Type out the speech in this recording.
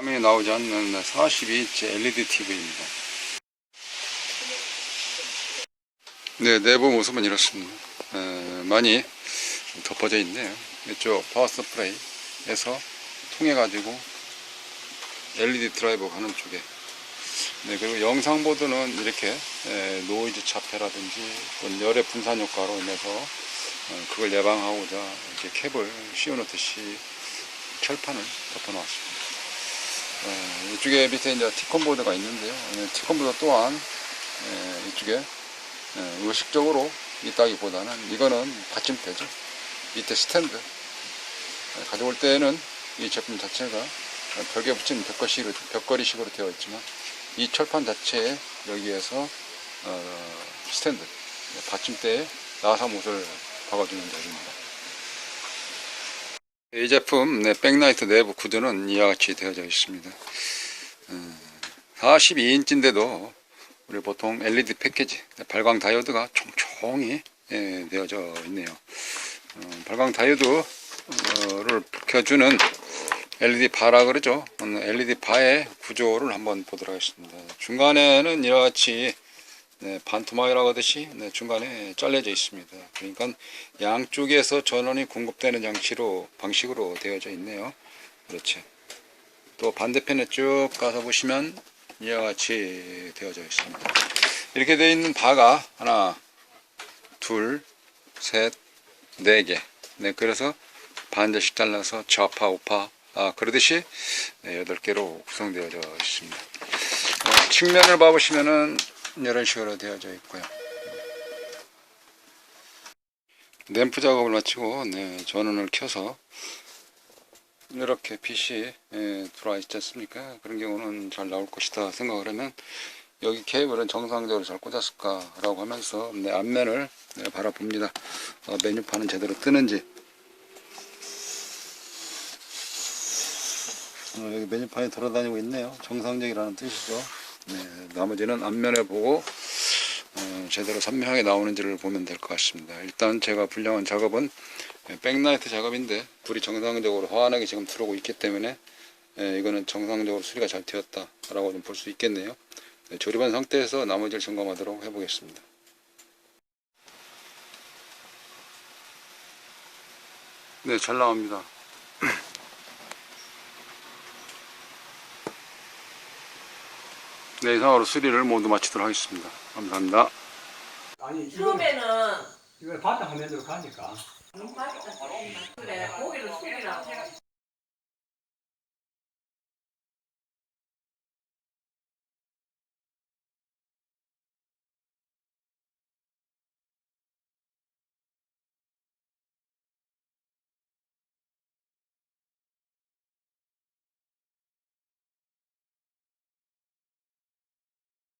화면에 나오지 않는 42인치 LED TV입니다. 네, 내부 모습은 이렇습니다. 에, 많이 덮어져 있네요. 이쪽 파워 서프라이에서 통해 가지고 LED 드라이버 가는 쪽에 네, 그리고 영상 보드는 이렇게 에, 노이즈 차폐라든지 열의 분산 효과로 인해서 어, 그걸 예방하고자 이렇게 캡을 씌워놓듯이 철판을 덮어놓았습니다. 어, 이쪽에 밑에 이제 티콘 보드가 있는데요. 네, 티콘 보드 또한 에, 이쪽에 에, 의식적으로 있다기보다는 이거는 받침대죠. 밑에 스탠드 에, 가져올 때는 이 제품 자체가 벽에 붙이는 벽걸이식으로, 벽걸이식으로 되어 있지만 이 철판 자체에 여기에서 어, 스탠드 받침대에 나사못을 박아주는 작입니다. 이 제품 네, 백라이트 내부 구조는 이와 같이 되어져 있습니다. 42인치인데도 우리 보통 LED 패키지 발광 다이오드가 총총히 예, 되어져 있네요. 어, 발광 다이오드를 켜주는 LED 바라 그러죠. LED 바의 구조를 한번 보도록 하겠습니다. 중간에는 이와 같이 네, 반토막이라고 하듯이 네, 중간에 잘려져 있습니다. 그러니까 양쪽에서 전원이 공급되는 장치로 방식으로 되어져 있네요. 그렇지. 또 반대편에 쭉 가서 보시면 이와 같이 되어져 있습니다. 이렇게 되어 있는 바가 하나, 둘, 셋, 네 개. 네, 그래서 반대씩 잘라서 좌파, 우파, 아, 그러듯이 네, 여덟 개로 구성되어져 있습니다. 어, 측면을 봐보시면은 이런 식으로 되어져 있고요. 램프 작업을 마치고 네, 전원을 켜서 이렇게 빛이 예, 들어와 있지 않습니까? 그런 경우는 잘 나올 것이다 생각을 하면 여기 케이블은 정상적으로 잘 꽂았을까 라고 하면서 네, 앞면을 네, 바라봅니다. 어, 메뉴판은 제대로 뜨는지 어, 여기 메뉴판이 돌아다니고 있네요. 정상적이라는 뜻이죠. 네, 나머지는 앞면에 보고 어, 제대로 선명하게 나오는지를 보면 될 것 같습니다. 일단 제가 분량한 작업은 예, 백라이트 작업인데 불이 정상적으로 환하게 지금 들어오고 있기 때문에 예, 이거는 정상적으로 수리가 잘 되었다라고 좀 볼 수 있겠네요. 네, 조립한 상태에서 나머지를 점검하도록 해보겠습니다. 네, 잘 나옵니다. 네, 이상으로 수리를 모두 마치도록 하겠습니다. 감사합니다. 아니 이거 처음에는 이걸 바닥 화면으로 가니까 그래 고기를 숙이라고